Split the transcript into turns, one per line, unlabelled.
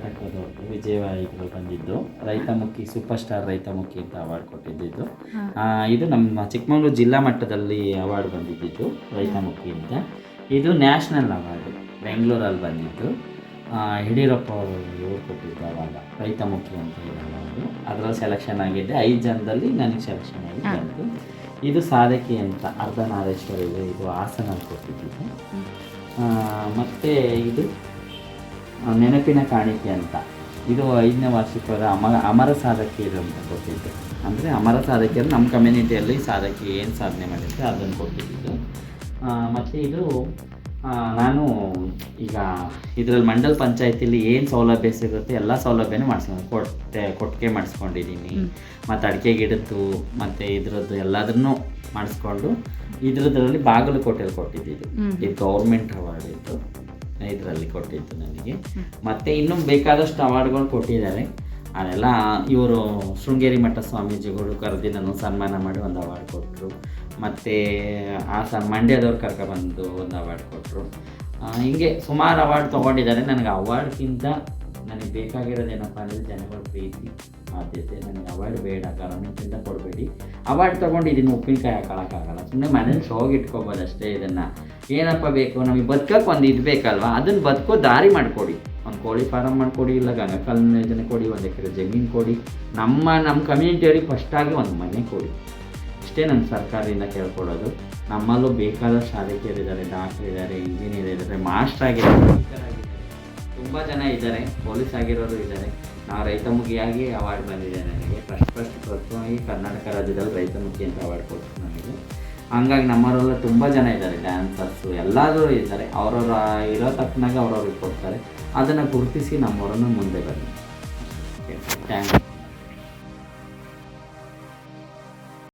ಕರ್ನಾಟಕದವ್ರದ್ದು ವಿಜಯವಾಹಿಗಳು ಬಂದಿದ್ದು ರೈತಮುಖಿ super star ರೈತಮುಖಿ ಅಂತ award ಕೊಟ್ಟಿದ್ದು ಆ, ಇದು ನಮ್ಮ ಚಿಕ್ಕಮಗಳೂರು ಜಿಲ್ಲಾ ಮಟ್ಟದಲ್ಲಿ ಅವಾರ್ಡ್ ಬಂದಿದ್ದಿದ್ದು ರೈತಮುಖಿ ಅಂತ. ಇದು ನ್ಯಾಷನಲ್ ಅವಾರ್ಡು ಬೆಂಗಳೂರಲ್ಲಿ ಬಂದಿದ್ದು. ಯಡಿಯೂರಪ್ಪ ಅವರು ಕೊಟ್ಟಿದ್ದು ಅವಾಗ ರೈತಮುಖಿ ಅಂತ ಹೇಳಿದ್ರು ಅದರಲ್ಲಿ ಸೆಲೆಕ್ಷನ್ ಆಗಿದ್ದೆ. ಐದು ಜನದಲ್ಲಿ ನನಗೆ ಸೆಲೆಕ್ಷನ್ ಆಗಿ ಬಂತು ಇದು ಸಾಧಕಿ ಅಂತ ಅರ್ಧನಾರೇಶ್ವರಿ ಇದೆ ಇದು ಹಾಸನಲ್ಲಿ ಕೊಟ್ಟಿದ್ದು ಮತ್ತು ಇದು ನೆನಪಿನ ಕಾಣಿಕೆ ಅಂತ. ಇದು ಐದನೇ ವಾರ್ಷಿಕವಾದ ಅಮರ ಅಮರ ಸಾಧಕಿ ಅಂತ ಕೊಟ್ಟಿದ್ದು. ಅಂದರೆ ಅಮರ ಸಾಧಕಿಯರು ನಮ್ಮ ಕಮ್ಯುನಿಟಿಯಲ್ಲಿ ಸಾಧಕಿ ಏನು ಸಾಧನೆ ಮಾಡಿದ್ರೆ ಅದನ್ನು ಕೊಟ್ಟಿದ್ದು. ಮತ್ತು ಇದು ನಾನು ಈಗ ಇದರಲ್ಲಿ ಮಂಡಲ್ ಪಂಚಾಯತಿಲಿ ಏನು ಸೌಲಭ್ಯ ಸಿಗುತ್ತೆ ಎಲ್ಲ ಸೌಲಭ್ಯನೂ ಮಾಡಿಸ್ಕೊಂಡು ಕೊಟ್ಟೆ ಕೊಟ್ಟಿಗೆ ಮಾಡಿಸ್ಕೊಂಡಿದ್ದೀನಿ. ಮತ್ತು ಅಡಿಕೆ ಗಿಡದ್ದು ಮತ್ತು ಇದ್ರದ್ದು ಎಲ್ಲದನ್ನೂ ಮಾಡಿಸ್ಕೊಂಡು ಇದ್ರದ್ರಲ್ಲಿ ಬಾಗಲಕೋಟೆಯಲ್ಲಿ ಕೊಟ್ಟಿದ್ದು ಇದು ಗೌರ್ಮೆಂಟ್ ಅವಾರ್ಡ್ ಇತ್ತು ಇದರಲ್ಲಿ ಕೊಟ್ಟಿತ್ತು ನನಗೆ. ಮತ್ತು ಇನ್ನೂ ಬೇಕಾದಷ್ಟು ಅವಾರ್ಡ್ಗಳು ಕೊಟ್ಟಿದ್ದಾರೆ. ಅದೆಲ್ಲ ಇವರು ಶೃಂಗೇರಿ ಮಠ ಸ್ವಾಮೀಜಿಗಳು ಕರೆದಿ ನಾನು ಸನ್ಮಾನ ಮಾಡಿ ಒಂದು ಅವಾರ್ಡ್ ಕೊಟ್ಟರು. ಮತ್ತು ಆ ಸ ಮಂಡ್ಯದವ್ರು ಕರ್ಕೊಬಂದು ಒಂದು ಅವಾರ್ಡ್ ಕೊಟ್ಟರು. ಹಿಂಗೆ ಸುಮಾರು ಅವಾರ್ಡ್ ತೊಗೊಂಡಿದ್ದಾರೆ. ನನಗೆ ಅವಾರ್ಡ್ಗಿಂತ ನನಗೆ ಬೇಕಾಗಿರೋದು ಏನಪ್ಪ ಅಂದರೆ ಜನಗಳ ಪ್ರೀತಿ, ಆದ್ಯತೆ, ನನಗೆ ಅವಾರ್ಡ್ ಬೇಡ ಗೌರ್ಮೆಂಟಿಂದ ಕೊಡಬೇಡಿ ಅವಾರ್ಡ್ ತೊಗೊಂಡು ಇದನ್ನು ಉಪ್ಪಿನಕಾಯಿ ಹಾಕೊಳಕ್ಕಾಗಲ್ಲ. ಸುಮ್ಮನೆ ಮನೇಲಿ ಸೋಗಿ ಇಟ್ಕೋಬೋದು ಅಷ್ಟೇ ಇದನ್ನು. ಏನಪ್ಪ ಬೇಕು? ನಮಗೆ ಬದುಕಕ್ಕೆ ಒಂದು ಇದು ಬೇಕಲ್ವ? ಅದನ್ನು ಬದುಕೋ ದಾರಿ ಮಾಡಿಕೊಡಿ. ಒಂದು ಕೋಳಿ ಫಾರಮ್ ಮಾಡಿಕೊಡಿ, ಇಲ್ಲ ಗಂಗಕಲ್ ಯೋಜನೆ ಕೊಡಿ, ಒಂದು ಎಕರೆ ಜಮೀನು ಕೊಡಿ. ನಮ್ಮ ನಮ್ಮ ಕಮ್ಯುನಿಟಿಯವ್ರಿಗೆ ಫಸ್ಟಾಗಿ ಒಂದು ಮನೆ ಕೊಡಿ. ಇಷ್ಟೇ ನನ್ನ ಸರ್ಕಾರದಿಂದ ಕೇಳ್ಕೊಡೋದು ನಮ್ಮಲ್ಲೂ ಬೇಕಾದ ಶಾಲೆಕಿಯರಿದ್ದಾರೆ ಡಾಕ್ಟರ್ ಇದ್ದಾರೆ ಇಂಜಿನಿಯರ್ ಇದ್ದಾರೆ ಮಾಸ್ಟರ್ ಆಗಿದ್ದಾರೆ ಆಗಿದ್ದಾರೆ. ತುಂಬ ಜನ ಇದ್ದಾರೆ, ಪೊಲೀಸ್ ಆಗಿರೋರು ಇದ್ದಾರೆ. ನಾವು ರೈತಮುಖಿಯಾಗಿ ಅವಾರ್ಡ್ ಬಂದಿದೆ ನನಗೆ. ಫಸ್ಟ್ ಫಸ್ಟ್ ಪ್ರಥಮವಾಗಿ ಕರ್ನಾಟಕ ರಾಜ್ಯದಲ್ಲಿ ರೈತಮುಖಿ ಅಂತ ಅವಾರ್ಡ್ ಕೊಟ್ಟರು ನನಗೆ. ಹಂಗಾಗಿ ನಮ್ಮವರೆಲ್ಲ ತುಂಬ ಜನ ಇದ್ದಾರೆ ಡ್ಯಾನ್ಸರ್ಸು ಎಲ್ಲರೂ ಇದ್ದಾರೆ. ಅವರವ್ರ ಇರೋ ತಕ್ಕನಾಗ ಅವ್ರವ್ರಿಗೆ ಕೊಡ್ತಾರೆ. ಅದನ್ನು ಗುರುತಿಸಿ ನಮ್ಮವರನ್ನು ಮುಂದೆ ಬನ್ನಿ. Thank you